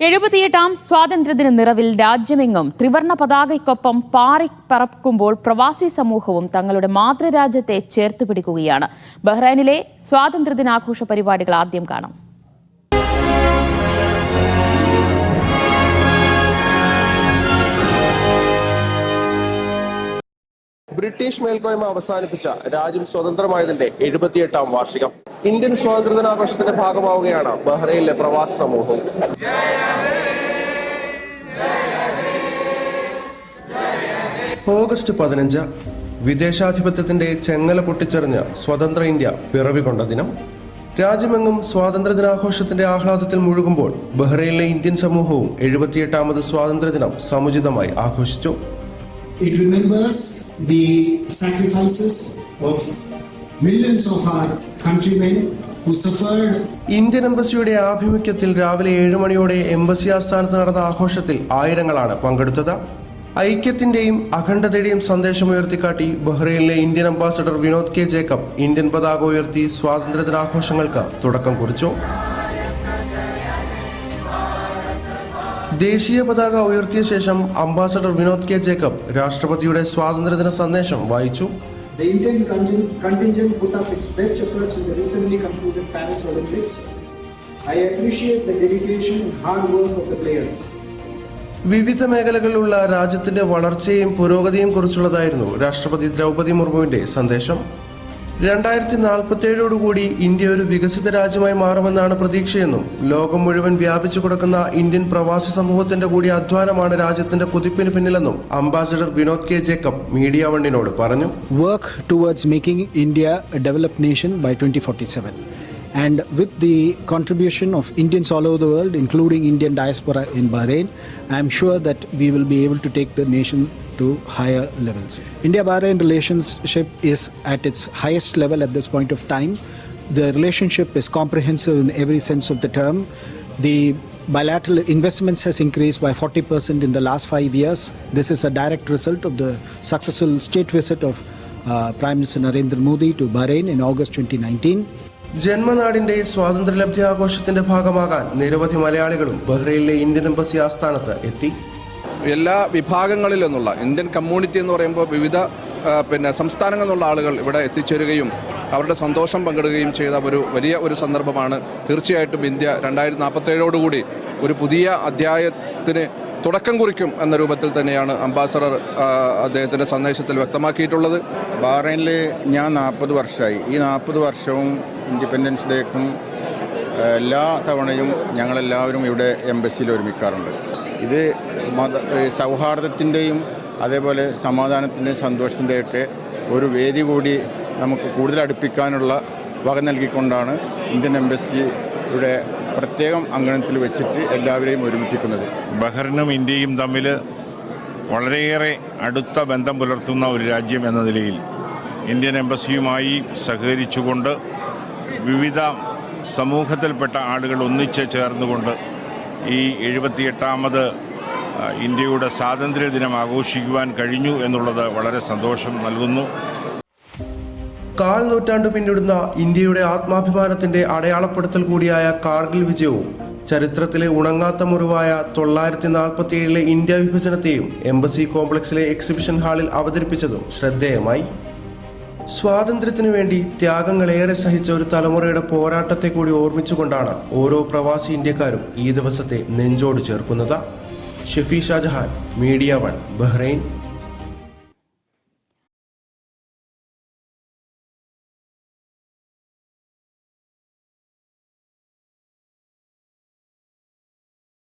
എഴുപത്തിയെട്ടാം സ്വാതന്ത്ര്യദിന നിറവിൽ രാജ്യമെങ്ങും ത്രിവർണ പതാകയ്ക്കൊപ്പം പാറിപ്പറക്കുമ്പോൾ പ്രവാസി സമൂഹവും തങ്ങളുടെ മാതൃരാജ്യത്തെ ചേർത്തുപിടിക്കുകയാണ് ബഹ്റൈനിലെ സ്വാതന്ത്ര്യദിനാഘോഷ പരിപാടികൾ ആദ്യം കാണാം. ബ്രിട്ടീഷ് മേൽക്കോയ്മ അവസാനിപ്പിച്ച രാജ്യം സ്വതന്ത്രമായതിന്റെ എഴുപത്തിയെട്ടാം വാർഷികം. ഇന്ത്യൻ സ്വാതന്ത്ര്യദിനാഘോഷത്തിന്റെ ഭാഗമാവുകയാണ് ബഹ്റൈനിലെ പ്രവാസി സമൂഹവും ഓഗസ്റ്റ് പതിനഞ്ച് വിദേശാധിപത്യത്തിന്റെ ചെങ്ങല പൊട്ടിച്ചെറിഞ്ഞ സ്വതന്ത്ര ഇന്ത്യ പിറവികൊണ്ട ദിനം. രാജ്യമെങ്ങും സ്വാതന്ത്ര്യ ദിനാഘോഷത്തിന്റെ ആഹ്ലാദത്തിൽ മുഴുകുമ്പോൾ ബഹ്റൈനിലെ ഇന്ത്യൻ സമൂഹവും എഴുപത്തിയെട്ടാമത് സ്വാതന്ത്ര്യ ദിനം സമുചിതമായി ആഘോഷിച്ചു. It remembers the sacrifices of millions of our countrymen Indian എംബസിയുടെ ആഭിമുഖ്യത്തിൽ രാവിലെ ഏഴ് മണിയോടെ എംബസി ആസ്ഥാനത്ത് നടന്ന ആഘോഷത്തിൽ ആയിരങ്ങളാണ് പങ്കെടുത്തത്. ഐക്യത്തിന്റെയും അഖണ്ഡതയുടെയും സന്ദേശം ഉയർത്തിക്കാട്ടി ബഹ്റൈനിലെ Indian ambassador Vinod K Jacob Indian പതാക ഉയർത്തി സ്വാതന്ത്ര്യദിനാഘോഷങ്ങൾക്ക് തുടക്കം കുറിച്ചു ദേശീയ പതാക ഉയർത്തിയ ശേഷം അംബാസഡർ വിനോദ് കെ ജേക്കബ് രാഷ്ട്രപതിയുടെ സ്വാതന്ത്ര്യദിന സന്ദേശം വായിച്ചു the Indian contingent, put up its best efforts in the recently concluded Paris Olympics. I appreciate the dedication and hard work of the players. വിവിധ മേഖലകളിലുള്ള രാജ്യത്തിന്റെ വളർച്ചയും പുരോഗതിയും കുറിച്ചുള്ളതായിരുന്നു രാഷ്ട്രപതി ദ്രൗപദി മുർമുവിന്റെ സന്ദേശം. രണ്ടായിരത്തി നാൽപ്പത്തേഴോടുകൂടി ഇന്ത്യ ഒരു വികസിത രാജ്യമായി മാറുമെന്നാണ് പ്രതീക്ഷയെന്നും ലോകം മുഴുവൻ വ്യാപിച്ചു കൊടുക്കുന്ന ഇന്ത്യൻ പ്രവാസി സമൂഹത്തിന്റെ കൂടി അധ്വാനമാണ് രാജ്യത്തിന്റെ കുതിപ്പിന് പിന്നിലെന്നും ambassador Vinod K. Jacob media വണ്ണിനോട് പറഞ്ഞു. Work towards making India developed nation by twenty forty 2047. And with the contribution of Indians all over the world, including Indian diaspora in Bahrain, I am sure that we will be able to take the nation to higher levels. India Bahrain relationship is at its highest level at this point of time. The relationship is comprehensive in every sense of the term. The bilateral investments has increased by 40% in the last five years. This is a direct result of the successful state visit of uh, Prime Minister Narendra Modi to Bahrain in August 2019. ജന്മനാടിന്റെ സ്വാതന്ത്ര്യലബ്ധി ആഘോഷത്തിന്റെ ഭാഗമാകാൻ നിരവധി മലയാളികളും ബഹ്റൈനിലെ Indian embassy ആസ്ഥാനത്ത് എത്തി. എല്ലാ വിഭാഗങ്ങളിൽ നിന്നുള്ള ഇന്ത്യൻ കമ്മ്യൂണിറ്റി എന്ന് പറയുമ്പോൾ വിവിധ പിന്നെ സംസ്ഥാനങ്ങളിൽ നിന്നുള്ള ആളുകൾ ഇവിടെ എത്തിച്ചേരുകയും അവരുടെ സന്തോഷം പങ്കിടുകയും ചെയ്ത ഒരു വലിയ ഒരു സന്ദർഭമാണ് തീർച്ചയായിട്ടും ഇന്ത്യ രണ്ടായിരത്തി നാൽപ്പത്തേഴോടുകൂടി ഒരു പുതിയ അധ്യായത്തിന് തുടക്കം കുറിക്കും എന്ന രൂപത്തിൽ തന്നെയാണ് അംബാസഡർ അദ്ദേഹത്തിന്റെ സന്ദേശത്തിൽ വ്യക്തമാക്കിയിട്ടുള്ളത്. ബഹ്റൈനിൽ ഞാൻ നാൽപ്പത് വർഷമായി. ഈ നാൽപ്പത് വർഷവും ഇൻഡിപെൻഡൻസ് ഡേക്കും എല്ലാ തവണയും ഞങ്ങളെല്ലാവരും ഇവിടെ എംബസിയിൽ ഒരുമിക്കാറുണ്ട്. ഇത് മത സൗഹാർദ്ദത്തിന്റെയും അതേപോലെ സമാധാനത്തിന്റെയും സന്തോഷത്തിന്റെയൊക്കെ ഒരു വേദി കൂടി നമുക്ക് കൂടുതൽ അടുപ്പിക്കാനുള്ള വക നൽകിക്കൊണ്ടാണ് ഇന്ത്യൻ എംബസിയുടെ പ്രത്യേകം അങ്കണത്തിൽ വെച്ചിട്ട് എല്ലാവരെയും ഒരുമിപ്പിക്കുന്നത്. ബഹ്റിനും ഇന്ത്യയും തമ്മിൽ വളരെയേറെ അടുത്ത ബന്ധം പുലർത്തുന്ന ഒരു രാജ്യം എന്ന നിലയിൽ ഇന്ത്യൻ എംബസിയുമായി സഹകരിച്ചുകൊണ്ട് വിവിധ സമൂഹത്തിൽപ്പെട്ട ആളുകൾ ഒന്നിച്ച് ചേർന്നുകൊണ്ട് ഈ എഴുപത്തിയെട്ടാമത് ഇന്ത്യയുടെ സ്വാതന്ത്ര്യ ദിനം ആഘോഷിക്കുവാൻ കഴിഞ്ഞു എന്നുള്ളത് വളരെ സന്തോഷം നൽകുന്നു. കാൽ നൂറ്റാണ്ട് പിന്നിടുന്ന ഇന്ത്യയുടെ ആത്മാഭിമാനത്തിന്റെ അടയാളപ്പെടുത്തൽ കൂടിയായ കാർഗിൽ വിജയവും ചരിത്രത്തിലെ ഉണങ്ങാത്ത മുറിവായ തൊള്ളായിരത്തി നാൽപ്പത്തി ഏഴിലെ ഇന്ത്യ വിഭജനത്തെയും എംബസി കോംപ്ലക്സിലെ എക്സിബിഷൻ ഹാളിൽ അവതരിപ്പിച്ചതും ശ്രദ്ധേയമായി. സ്വാതന്ത്ര്യത്തിനു വേണ്ടി ത്യാഗങ്ങളേറെ സഹിച്ച ഒരു തലമുറയുടെ പോരാട്ടത്തെ കൂടി ഓർമ്മിച്ചുകൊണ്ടാണ് ഓരോ പ്രവാസി ഇന്ത്യക്കാരും ഈ ദിവസത്തെ നെഞ്ചോട് ചേർക്കുന്നത്. Shefi Shahjahan media one Bahrain.